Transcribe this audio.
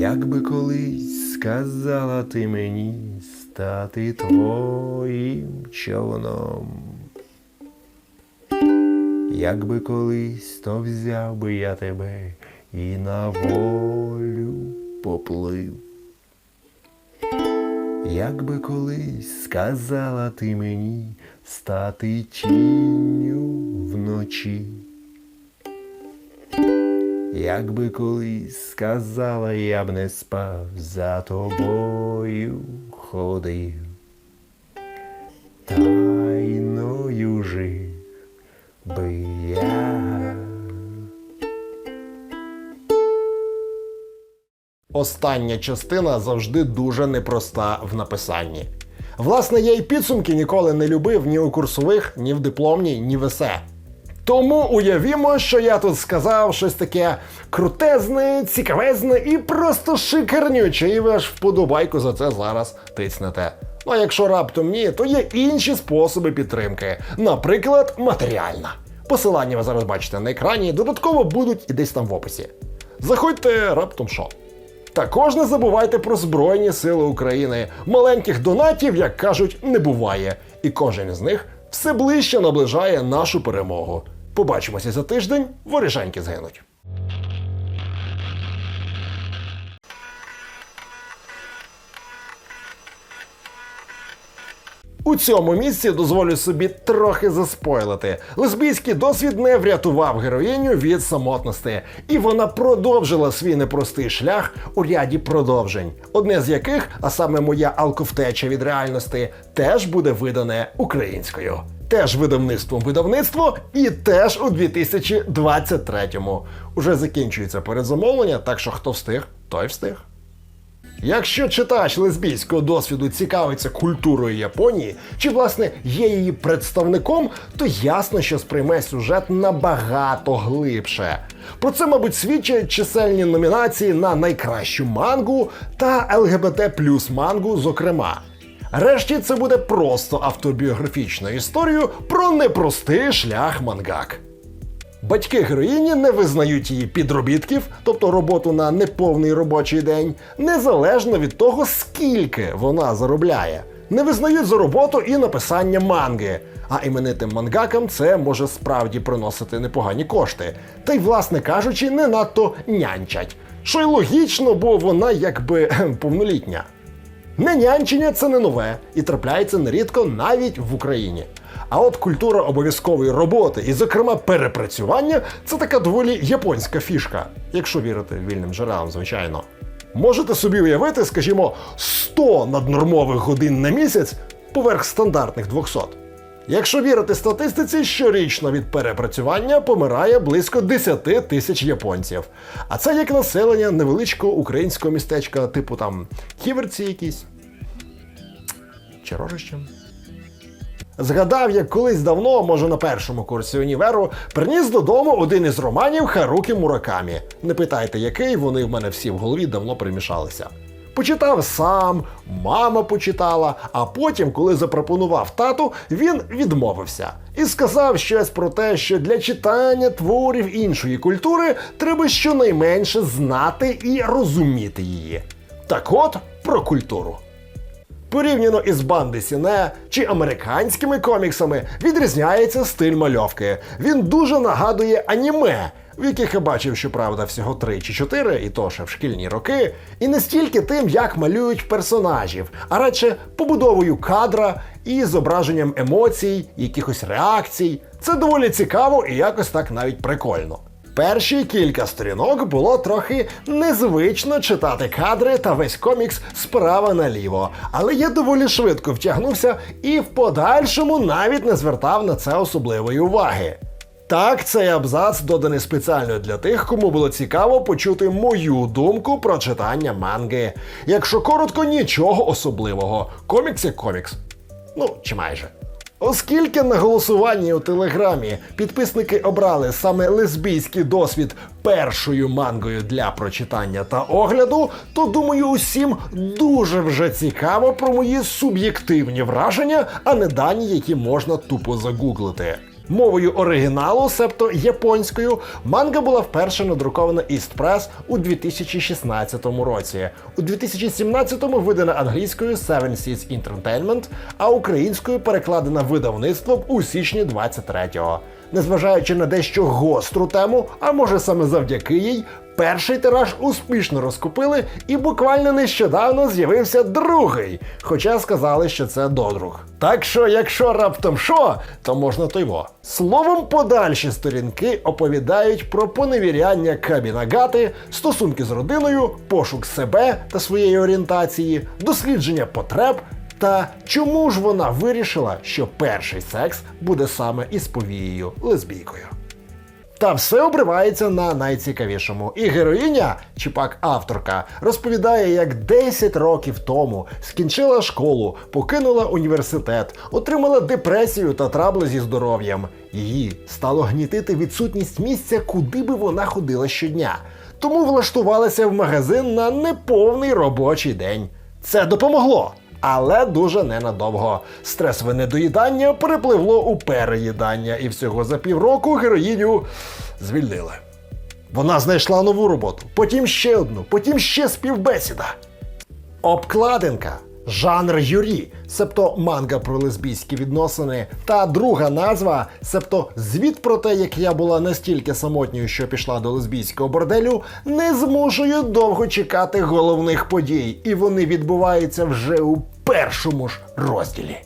Як би колись сказала ти мені стати твоїм човном. Як би колись, то взяв би я тебе і на волю поплив. Як би колись сказала ти мені стати тінню вночі. Як би колись сказала, я б не спав, за тобою ходив. Тайною жив би я. Остання частина завжди дуже непроста в написанні. Власне, я й підсумки ніколи не любив ні у курсових, ні в дипломній, ні в есе. Тому уявімо, що я тут сказав щось таке крутезне, цікавезне і просто шикарнюче, і ви аж вподобайку за це зараз тицнете. Ну а якщо раптом ні, то є інші способи підтримки, наприклад, матеріальна. Посилання ви зараз бачите на екрані, додатково будуть і десь там в описі. Заходьте раптом що. Також не забувайте про Збройні Сили України. Маленьких донатів, як кажуть, не буває. І кожен з них все ближче наближає нашу перемогу. Побачимося за тиждень, воріженьки згинуть. У цьому місці дозволю собі трохи заспойлити. Лесбійський досвід не врятував героїню від самотності, і вона продовжила свій непростий шлях у ряді продовжень, одне з яких, а саме моя алковтеча від реальності, теж буде видане українською. Теж видавництвом видавництво, і теж у 2023-му. Уже закінчується передзамовлення, так що хто встиг, той встиг. Якщо читач лесбійського досвіду цікавиться культурою Японії, чи власне є її представником, то ясно, що сприйме сюжет набагато глибше. Про це, мабуть, свідчать чисельні номінації на найкращу мангу та ЛГБТ плюс мангу, зокрема. Решті це буде просто автобіографічною історією про непростий шлях мангак. Батьки героїні не визнають її підробітків, тобто роботу на неповний робочий день, незалежно від того, скільки вона заробляє. Не визнають за роботу і написання манги. А іменитим мангакам це може справді приносити непогані кошти. Та й, власне кажучи, не надто нянчать. Що й логічно, бо вона якби повнолітня. Ненянчення це не нове і трапляється нерідко навіть в Україні. А от культура обов'язкової роботи, і, зокрема, перепрацювання це така доволі японська фішка, якщо вірити вільним джерелам, звичайно. Можете собі уявити, скажімо, 100 наднормових годин на місяць поверх стандартних 200. Якщо вірити статистиці, щорічно від перепрацювання помирає близько 10 тисяч японців. А це як населення невеличкого українського містечка, типу там ківерці якісь чи рожище. Згадав, як колись давно, може на першому курсі універу, приніс додому один із романів Харукі Муракамі. Не питайте, який, вони в мене всі в голові давно примішалися. Почитав сам, мама почитала, а потім, коли запропонував тату, він відмовився і сказав щось про те, що для читання творів іншої культури треба щонайменше знати і розуміти її. Так от про культуру. Порівняно із банди Сіне чи американськими коміксами відрізняється стиль мальовки. Він дуже нагадує аніме, в яких я бачив, щоправда, всього 3 чи 4, і то ще в шкільні роки, і не стільки тим, як малюють персонажів, а радше побудовою кадра і зображенням емоцій, якихось реакцій. Це доволі цікаво і якось так навіть прикольно. Перші кілька сторінок було трохи незвично читати кадри та весь комікс справа наліво, але я доволі швидко втягнувся і в подальшому навіть не звертав на це особливої уваги. Так, цей абзац доданий спеціально для тих, кому було цікаво почути мою думку про читання манги. Якщо коротко, нічого особливого. Комікс як комікс. Ну, чи майже. Оскільки на голосуванні у телеграмі підписники обрали саме лесбійський досвід першою мангою для прочитання та огляду, то думаю, усім дуже вже цікаво про мої суб'єктивні враження, а не дані, які можна тупо загуглити. Мовою оригіналу, себто японською, манга була вперше надрукована Press у 2016 році. У 2017-му видана англійською Seven Seas Entertainment, а українською перекладена видавництвом у січні 23-го. Незважаючи на дещо гостру тему, а може саме завдяки їй, перший тираж успішно розкупили, і буквально нещодавно з'явився другий. Хоча сказали, що це додруг. Так що, якщо раптом що, то можна то його. Словом, подальші сторінки оповідають про поневіряння Кабінагати, стосунки з родиною, пошук себе та своєї орієнтації, дослідження потреб. Та чому ж вона вирішила, що перший секс буде саме із повією лесбійкою? Та все обривається на найцікавішому. І героїня, чи пак авторка, розповідає, як 10 років тому скінчила школу, покинула університет, отримала депресію та трабли зі здоров'ям. Її стало гнітити відсутність місця, куди би вона ходила щодня. Тому влаштувалася в магазин на неповний робочий день. Це допомогло. Але дуже ненадовго. Стресове недоїдання перепливло у переїдання, і всього за півроку героїню звільнили. Вона знайшла нову роботу, потім ще одну, потім ще співбесіда. Обкладинка. Жанр Юрі, себто манга про лесбійські відносини, та друга назва, себто звіт про те, як я була настільки самотньою, що пішла до лесбійського борделю, не змушує довго чекати головних подій, і вони відбуваються вже у першому ж розділі.